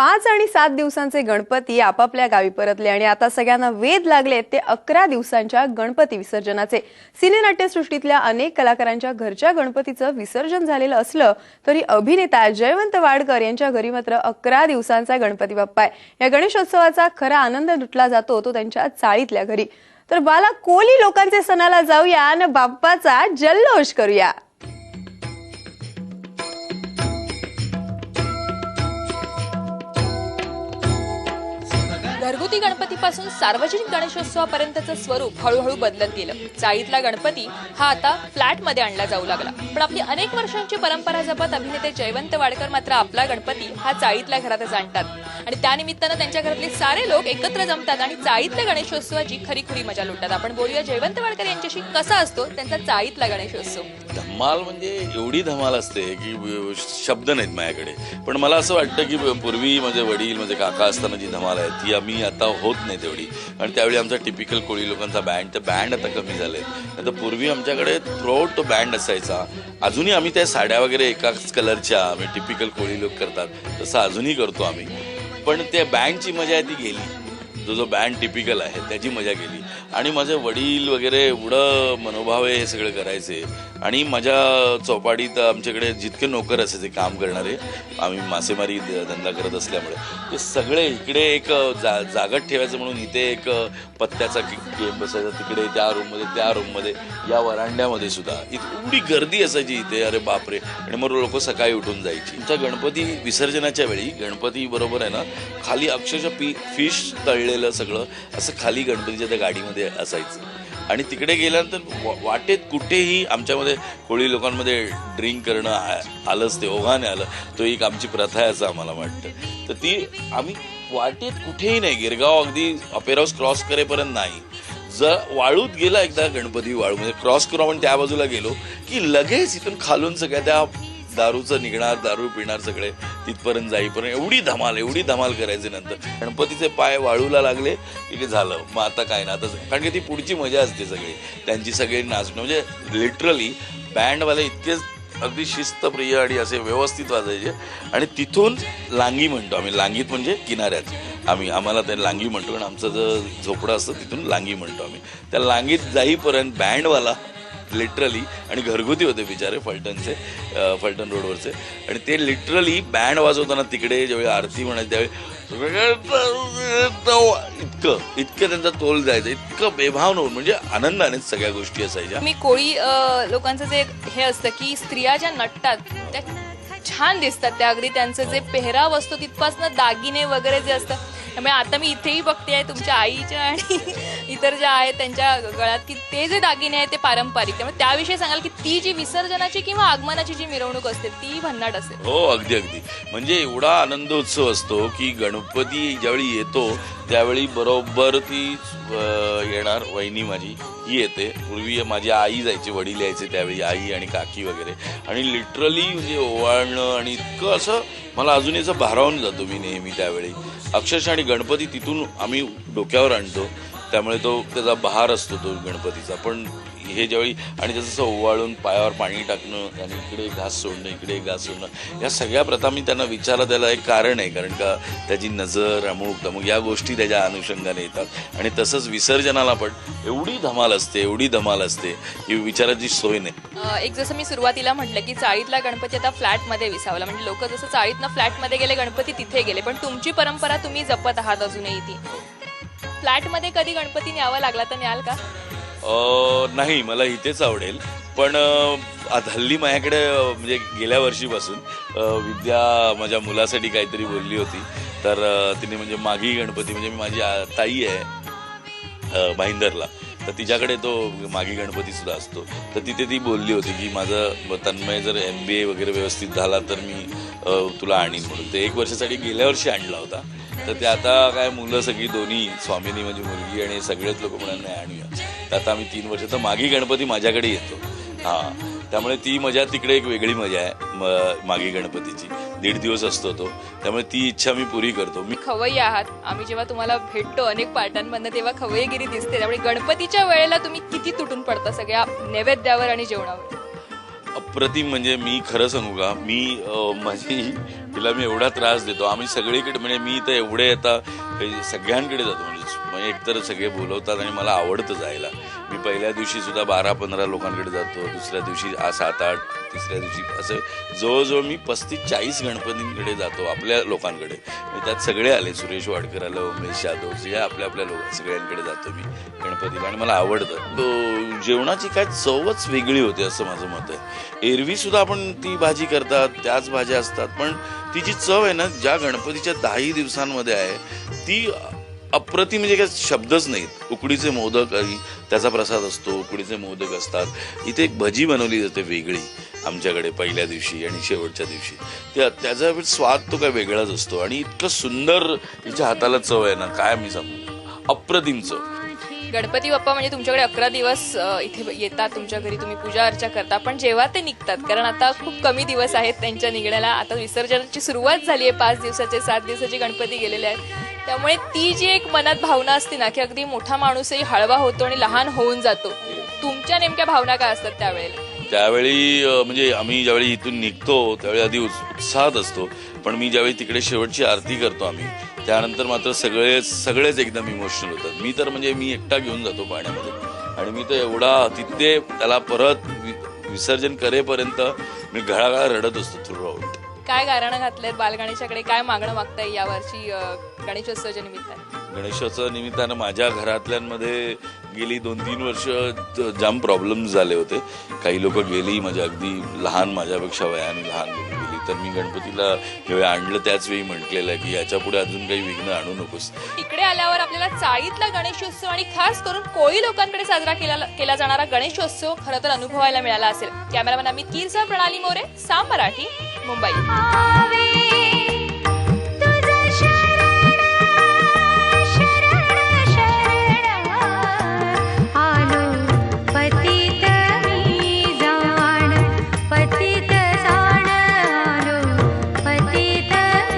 पाच आणि सात दिवसांचे गणपती आपापल्या गावी परतले आणि आता सगळ्यांना वेध लागले ते अकरा दिवसांच्या गणपती विसर्जनाचे. सिनेनाट्यसृष्टीतल्या अनेक कलाकारांच्या घरच्या गणपतीचं विसर्जन झालेलं असलं तरी अभिनेता जयवंत वाडकर यांच्या घरी मात्र अकरा दिवसांचा गणपती बाप्पा आहे. या गणेशोत्सवाचा खरा आनंद लुटला जातो तो त्यांच्या चाळीतल्या घरी. तर बाला कोली लोकांचे सणाला जाऊया आणि बाप्पाचा जल्लोष करूया. घरगुती गणपतीपासून सार्वजनिक गणेशोत्सवापर्यंतचं स्वरूप हळूहळू बदलत गेलं. चाळीतला गणपती हा आता फ्लॅटमध्ये आणला जाऊ लागला. पण आपली अनेक वर्षांची परंपरा जपत अभिनेते जयवंत वाडकर मात्र आपला गणपती हा चाळीतल्या घरातच आणतात. आणि त्यानिमित्तानं त्यांच्या घरातले सारे लोक एकत्र जमतात आणि चाळीतल्या गणेशोत्सवाची खरी खुरी मजा लुटतात. आपण बोलूया जयवंत वाडकर यांच्याशी कसा असतो त्यांचा चाळीतला गणेशोत्सव. धमाल म्हणजे एवढी धमाल असते की शब्द नाहीत माझ्याकडे. पण मला असं वाटतं की पूर्वी माझे वडील म्हणजे काका असताना जी धमाल आहे ती आम्ही आता होत नाही तेवढी. आणि त्यावेळी आमचा टिपिकल कोळी लोकांचा बँड तर बँड आता कमी झाले तर पूर्वी आमच्याकडे थ्रोआउट तो बँड असायचा. अजूनही आम्ही त्या साड्या वगैरे एकाच कलरच्या आम्ही टिपिकल कोळी लोक करतात. तसं अजूनही करतो आम्ही. पण त्या बँडची मजा ती गेली. जो जो बँड टिपिकल आहे त्याची मजा गेली. आणि माझे वडील वगैरे एवढं मनोभावे हे सगळं करायचे. आणि माझ्या चौपाटीत आमच्याकडे जितके नोकर असायचे काम करणारे आम्ही मासेमारी धंदा करत असल्यामुळे ते सगळे इकडे एक जा जागत ठेवायचं म्हणून इथे एक पत्त्याचा गेम बसायचा तिकडे त्या रूममध्ये त्या रूममध्ये या वरांड्यामध्ये सुद्धा. इत- एवढी गर्दी असायची इथे अरे बापरे. आणि मग लोक सकाळी उठून जायची. आमच्या गणपती विसर्जनाच्या वेळी गणपती बरोबर आहे ना खाली अक्षरशः पी फिश तळलेलं सगळं असं खाली गणपतीच्या त्या गाडीमध्ये असायचं. आणि तिकडे गेल्यानंतर वाटेत कुठेही आमच्यामध्ये कोळी लोकांमध्ये ड्रिंक करणं आ- आलंच ते ओघाने आलं. तो एक आमची प्रथा आहे असं आम्हाला वाटतं. तर ती आम्ही वाटेत कुठेही नाही गिरगाव अगदी अपेराऊस क्रॉस करेपर्यंत नाही. जर वाळूत गेला एकदा गणपती वाळू म्हणजे क्रॉस करू आपण त्या बाजूला गेलो की लगेच इथून खालून सगळ्या त्या दारूचं निघणार दारू पिणार सगळे तिथपर्यंत जाईपर्यंत एवढी धमाल एवढी धमाल करायचे नंतर. गणपतीचे पाय वाळूला लागले की झालं. मग आता काय ना आता कारण की ती पुढची मजा असते सगळी. त्यांची सगळी नाचणं म्हणजे लिटरली बँडवाले इतकेच अगदी शिस्तप्रिय आणि असे व्यवस्थित वाजायचे. आणि तिथून लांगी म्हणतो आम्ही. लांगीत म्हणजे किनाऱ्यात. आम्ही आम्हाला ते लांगी म्हणतो. आणि आमचं जर झोपडं असतं तिथून लांगी म्हणतो आम्ही. त्या लांगीत जाईपर्यंत बँडवाला लिटरली आणि घरगुती होते बिचारे फलटणचे फलटण रोडवरचे. आणि ते लिटरली बँड वाजवताना तिकडे ज्यावेळी आरती म्हणायची त्यावेळी इतकं इतकं त्यांचा तोल जायचा इतकं बेभाव नव्हतं म्हणजे आनंदानेच सगळ्या गोष्टी असायच्या. मी कोळी लोकांचं जे हे असतं की स्त्रिया ज्या नटतात त्या छान दिसतात. त्या अगदी त्यांचं जे पेहराव असतो तिथपासनं दागिने वगैरे जे असतात त्यामुळे आता मी इथेही बघते आहे तुमच्या आईच्या आणि इतर ज्या आहेत त्यांच्या गळ्यात की ते जे दागिने आहेत ते पारंपरिक. त्यामुळे त्याविषयी सांगाल की ती जी विसर्जनाची किंवा आगमनाची जी मिरवणूक असते ती भन्नाट असते. हो अगदी अगदी. म्हणजे एवढा आनंदोत्सव असतो की गणपती ज्यावेळी येतो त्यावेळी बरोबर ती येणार वहिनी माझी. ही येते. पूर्वी माझी आई जायची वडील यायचे त्यावेळी आई आणि काकी वगैरे. आणि लिटरली म्हणजे ओवाळणं आणि इतकं असं मला अजूनही असं भारावून जातो मी नेहमी त्यावेळी. अक्षरशः आणि गणपती तिथून आम्ही डोक्यावर आणतो. त्यामुळे तो त्याचा बहार असतो तो गणपतीचा. पण हे ज्यावेळी आणि त्याचं असं ओवाळून पायावर पाणी टाकणं आणि इकडे घास सोडणं इकडे घास सोडणं या सगळ्या प्रथा मी त्यांना विचारला त्याला एक कारण आहे. कारण का त्याची नजर अमुक तमुक या गोष्टी त्याच्या अनुषंगाने येतात. आणि तसंच विसर्जनाला पण एवढी धमाल असते एवढी धमाल असते ही विचाराची सोय नाही. एक जसं मी सुरुवातीला म्हटलं की चाळीतला गणपती आता फ्लॅटमध्ये विसावला. म्हणजे लोक जसं चाळीतनं फ्लॅटमध्ये गेले गणपती तिथे गेले. पण तुमची परंपरा तुम्ही जपत आहात अजूनही ती. फ्लॅटमध्ये कधी गणपती न्यावा लागला? तर न्याल का? अं, नाही मला इथेच आवडेल. पण अं, आता हल्ली माझ्याकडे अं, म्हणजे गेल्या वर्षीपासून अं, विद्या माझ्या मुलासाठी काहीतरी बोलली होती. तर अं, तिने म्हणजे मागी गणपती म्हणजे माझी आ- ताई आहे अं, भाईंदरला. तर तिच्याकडे तो मागी गणपती सुद्धा असतो. तर तिथे ती बोलली होती की माझं तन्मय जर एम बी ए वगैरे व्यवस्थित झाला तर मी अं, तुला आणीन म्हणून. ते एक वर्षासाठी गेल्या वर्षी आणला होता. तर ते आता काय मुलं सगळी दोन्ही स्वामिनी माझी मुलगी आणि सगळेच लोक म्हणाल नाही आणूया. तर आता आम्ही तीन वर्ष तर मागी गणपती माझ्याकडे येतो. हां. त्यामुळे ती मजा तिकडे एक वेगळी मजा आहे म- मागी गणपतीची. दीड दिवस असतो तो. त्यामुळे ती इच्छा मी पुरी करतो. मी खवय्ये आहात. आम्ही जेव्हा तुम्हाला भेटतो अनेक पार्टांमधनं तेव्हा खवय्यगिरी दिसते. त्यामुळे गणपतीच्या वेळेला तुम्ही किती तुटून पडता सगळ्या नैवेद्यावर आणि जेवणावर? अप्रतिम म्हणजे मी खरं सांगू का? मी माझी तिला मी एवढा त्रास देतो. आम्ही सगळीकडे म्हणजे मी तर एवढे आता सगळ्यांकडे जातो. म्हणजे म्हणजे एकतर सगळे बोलवतात आणि मला आवडतं जायला. मी पहिल्या दिवशी सुद्धा बारा पंधरा लोकांकडे जातो. दुसऱ्या दिवशी सात आठ तिसऱ्या दिवशी असं जवळजवळ मी पस्तीस चाळीस गणपतींकडे जातो आपल्या लोकांकडे. त्यात सगळे आले. सुरेश वाडकर आलं उमेश यादव जे आपल्या आपल्या लोक सगळ्यांकडे जातो मी गणपतीला आणि मला आवडतं. तो जेवणाची काय चवच वेगळी होते असं माझं मत आहे. एरवी सुद्धा आपण ती भाजी करतात त्याच भाज्या असतात. पण ती जी चव आहे ना ज्या गणपतीच्या दहाही दिवसांमध्ये आहे ती अप्रतिम म्हणजे काय शब्दच नाहीत. उकडीचे मोदक आणि त्याचा प्रसाद असतो उकडीचे मोदक असतात. इथे एक भजी बनवली जाते वेगळी आमच्याकडे पहिल्या दिवशी आणि शेवटच्या दिवशी. त्या त्याचा स्वाद तो काय वेगळाच असतो आणि इतकं सुंदर तिच्या हाताला चव आहे ना काय मी सांगू? अप्रतिम चव. गणपती बाप्पा म्हणजे तुमच्याकडे अकरा दिवस इथे येतात तुमच्या घरी तुम्ही पूजा अर्चा करता पण जेव्हा ते निघतात कारण आता खूप कमी दिवस आहेत त्यांच्या निघण्याला. आता विसर्जनाची सुरुवात झाली आहे पाच दिवसाचे सात दिवसाचे गणपती गेलेले आहेत. त्यामुळे ती जी एक मनात भावना असते ना की अगदी मोठा माणूसही हळवा होतो आणि लहान होऊन जातो. तुमच्या नेमक्या भावना काय असतात त्यावेळेला? त्यावेळी म्हणजे आम्ही ज्यावेळी इथून निघतो त्यावेळी आधी उत्साहात असतो. पण मी ज्यावेळी तिकडे शेवटची आरती करतो आम्ही त्यानंतर मात्र सगळे सगळेच एकदम इमोशनल होतात. मी तर म्हणजे मी एकटा घेऊन जातो पाण्यामध्ये. आणि मी तर एवढा तिथे त्याला परत वि- विसर्जन करेपर्यंत मी घळाघळा रडत असतो थ्रू आउट काय गारणं घातलेत बालगणेशाकडे? काय मागणं मागताय यावर्षी गणेशोत्सवाच्या निमित्ताने? गणेशोत्सव निमित्तानं माझ्या घरातल्यांमध्ये गेली दोन तीन वर्ष जाम प्रॉब्लेम झाले होते. काही लोक गेली म्हणजे अगदी लहान माझ्यापेक्षा वयाने लहान तर मी गणपतीला जेव्हा आणलं त्याच वेळी म्हटलेलं की याच्यापुढे अजून काही विघ्न आणू नकोस. इकडे आल्यावर आपल्याला चाळीतला गणेशोत्सव आणि खास करून कोळी लोकांकडे साजरा केला केला जाणारा गणेशोत्सव खरं तर अनुभवायला मिळाला असेल. कॅमेरामॅन अमित कीरचा प्रणाली मोरे साम मराठी मुंबई.